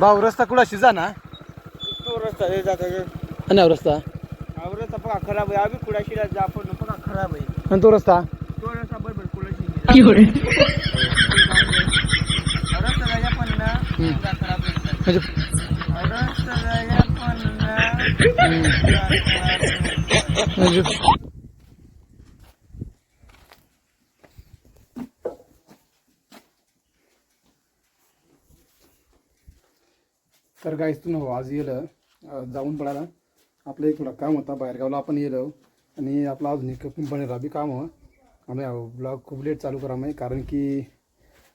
भाऊ रस्ता कुणाशी जा ना तो रस्ता हे. जाता आणि हा रस्ता हा रस्ता बघा खराब आहे. आम्ही कुडाशी जा आपण बघा खराब आहे. आणि तो रस्ता? तो रस्ता बरोबर कुडाशी रस्ता जायला पण ना रस्ता खराब आहे. म्हणजे रस्ता जायला पण ना रस्ता खराब आहे. म्हणजे तर गाईस तू हो आज येलं जाऊन पडायला आपलं एक थोडा काम होता बाहेरगावला आपण येलो. आणि आपला अजून एक पिंपणेला बी काम हो आम्ही ब्लॉग खूप लेट चालू करा माहिती कारण की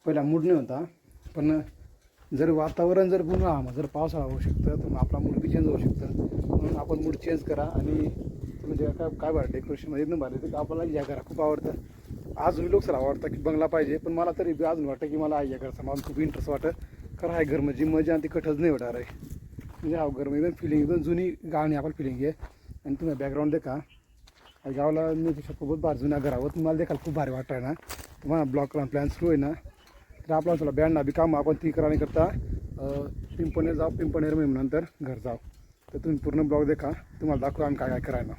पहिला मूड नाही होता. पण जर वातावरण जर पुन्हा जर पावसाळा होऊ शकतं तर मग आपला मूड बी चेंज होऊ शकतं. म्हणून आपण मूड चेंज करा आणि म्हणजे काय काय बरं डेकोरेशनमध्ये एकदम भारी तर आपल्याला या करा खूप आवडतं. अजून लोकसर आवडतं की बंगला पाहिजे पण मला तरी अजून वाटतं की मला या घरचा मला खूप इंटरेस्ट वाटतं. कारण आहे घर म्हणजे मजा आणि ती कठच नाही होणार आहे. म्हणजे हा घर म्हणजे एकदम फिलिंग एकदम जुनी गाणी आपण फिलिंग आहे. आणि तुम्ही बॅकग्राऊंड देखा. या गावाला मी तिच्या खूपच भारी जुन्या घरावर तुम्हाला देखाल खूप भारी वाटतं ना. तुम्हाला ब्लॉक करा प्लॅन सुरू आहे ना. तर आपला थोडा बँड ना बी काम आपण ती करा करता पिंपणेर जाऊ पिंपणेर मी नंतर घर जाऊ. तर तुम्ही पूर्ण ब्लॉग देखा. तुम्हाला दाखवू आम्ही काय काय करायला.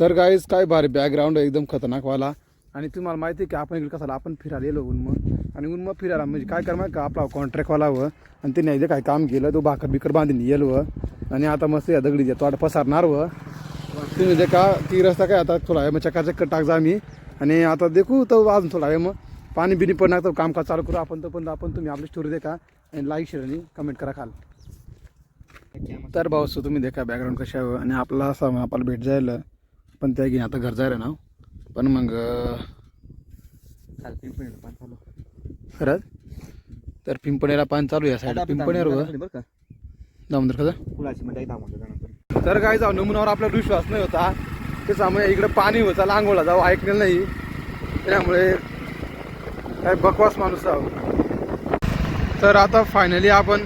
तर गाईज काय भारी बॅकग्राऊंड एकदम खतरनाकवाला आणि तुम्हाला माहिती आहे की आपण इकडे कसाला आपण फिरायला ऊन उन्म. आणि उन्म फिरायला म्हणजे काय करणार का आपला कॉन्ट्रॅक्टवाला व आणि त्यांनी एकदा काय काम केलं तो भाकर बिकर बांधून येल व आणि आता मस्त या दगडी देतो आता पसारणार व तुम्ही जे का ती रस्ता काय आता थोडा आहे मग चकाचक टाक जा आम्ही. आणि आता देखू तर अजून थोडा आहे मग. पाणी बिनी पडणार तर कामकाज चालू करू. आपण तोपर्यंत आपण तुम्ही आपली स्टोरी देखा. आणि लाईक शेअर आणि कमेंट करा खाल. तर भाऊ सो तुम्ही देखा बॅकग्राऊंड कशा आणि आपला असं आपल्याला भेट जायला. पण त्या घेऊन आता घर जायला ना हो. पण मग. खरंच? तर पिंपणेला पान चालू आहे साईड पिंपणेवर बरं का? दामोदर जाणार तर काय जाऊ नमुनावर आपला विश्वास नाही होता. ते सामने इकडे पाणी होतं लांगोला जाऊ ऐकलेलं नाही. त्यामुळे काय बकवास माणूस आहो तर आता फायनली आपण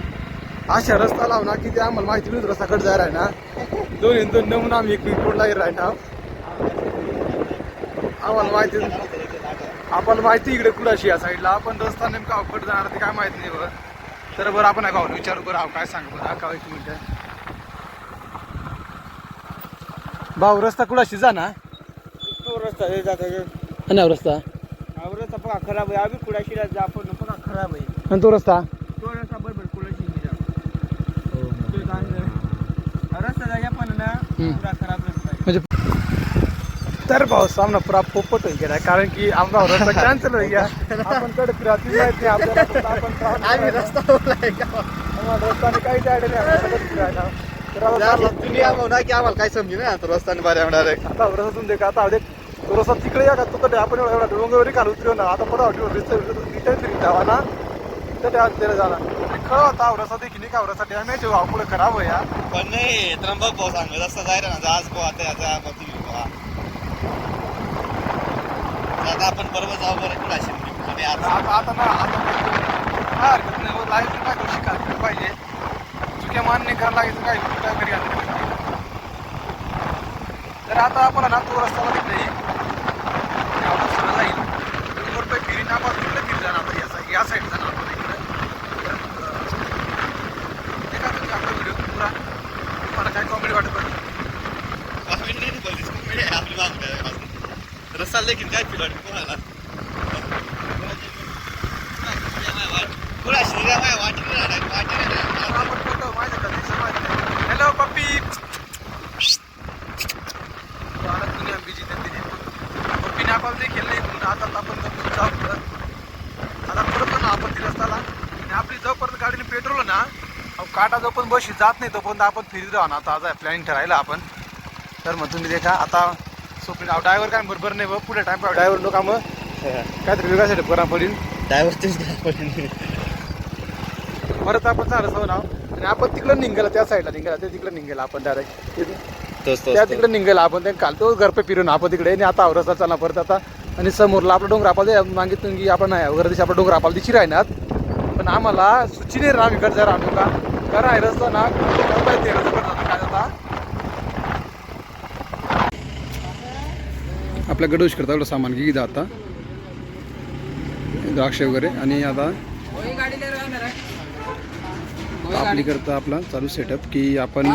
अशा रस्ता लावना की ते आम्हाला माहिती रस्ता कडे जायला ना. दोन दोन नमुना आम्ही एक येत ना. आम्हाला माहिती आपल्याला माहिती इकडे कुडाशी या साईडला. आपण रस्ता नेमका अवकट जाणार ते काय माहीत नाही बरं तर बरं आपण गावाला विचारू बरं अहो, काय सांग बरं का एक मिनिट भाऊ रस्ता कुडाशी जा ना. तो रस्ता हे जाता आणि हा रस्ता. हा रस्ता बघा खराब आहे. आम्ही कुडाशी जा आपण बघा खराब आहे. आणि तो रस्ता? तो रस्ता बरोबर कुडाशी जा. तो चांगलं आहे. हा रस्ता जायला पण ना. पुरा खराब तर भाऊ सामना पुरा पोपट होई गेला कारण की आमचा रस्ता कॅन्सल होई गया आपण कडे फिराती नाही आपल्याला आपण आम्ही रस्ता बोलाय का? आम्हाला रस्त्याने काहीच आयडिया नाही आम्हाला फिरायला. आता तुम्ही की आम्हाला काय समजेल ना तो रस्ता बरे होणार आहे. आता देखा आता अवधे तो रस्ता तिकडे या का? तो आपण एवढा डोंगरवरी काल उतरव ना आता पुढे रिटर्न फिरी जावा ना. तर त्या त्याला झाला खरं होता रस्ता देखील नाही पुढे खराब हो या. पण नाही त्र्यंबक भाऊ सांगत रस्ता जायला ना आज भाऊ आता याचा बघ आता आपण बरोबर जाऊ बरं. कुडाशी आणि आता. आता आता ना आता काय हरकत नाही. लाईफ काय करू शिकायला पाहिजे. चुक्या मान्य करायला लागायचं काय काय करी. तर आता आपण ना तो रस्ता बघितला आपण सरळ जाईल. रुपये फिरीन आपण तिकडे फिरी जाणार आता. या साईड या साईड जाणार आपण इकडे. एका तुम्ही आपला व्हिडिओ पुरा. तुम्हाला काय कॉमेडी वाटत नाही रस्ता लेकिन काय फिरत कोणाला? कुडाशी वाटी वाटी आपण फोटो हॅलो पप्पी. भारत दुनिया बिजी पप्पीने आपण देखील नाही म्हणून आता आपण जाऊ जाऊ पुढं. आता पुढं ना आपण ती रस्ताला आणि आपली जोपर्यंत गाडीने पेट्रोल ना अहो, काटा जोपर्यंत बशी जात नाही तोपर्यंत आपण फिरीत राहू ना. आता आज प्लॅनिंग ठरायला आपण. तर मग तुम्ही देखा आता सोपी ड्रायव्हर काय बरोबर नाही बघ पुढे टाइम ड्रायव्हर लोक मग काहीतरी वेगळ्यासाठी करा पडेल परत आपण चालत जाऊ ना आणि आपण तिकडं निघाला त्या साईडला निघाला ते तिकडे निघाला आपण डायरेक्ट त्या तिकडे निघाला आपण ते काल तो घर पे फिरून आपण तिकडे. आणि आता औरसा चालला परत आता. आणि समोरला आपला डोंगर आपला मागितून की आपण नाही वगैरे दिवशी आपला डोंगर आपला दिशी राहणार. पण आम्हाला सुची नाही राहा इकडचा राहणू का. कारण आहे रस्ता ना ते रस्ता काय जाता आपल्या गडूश करता एवढं सामान घे आता. द्राक्ष वगैरे. आणि आता आपली करता आपला चालू सेटअप की आपण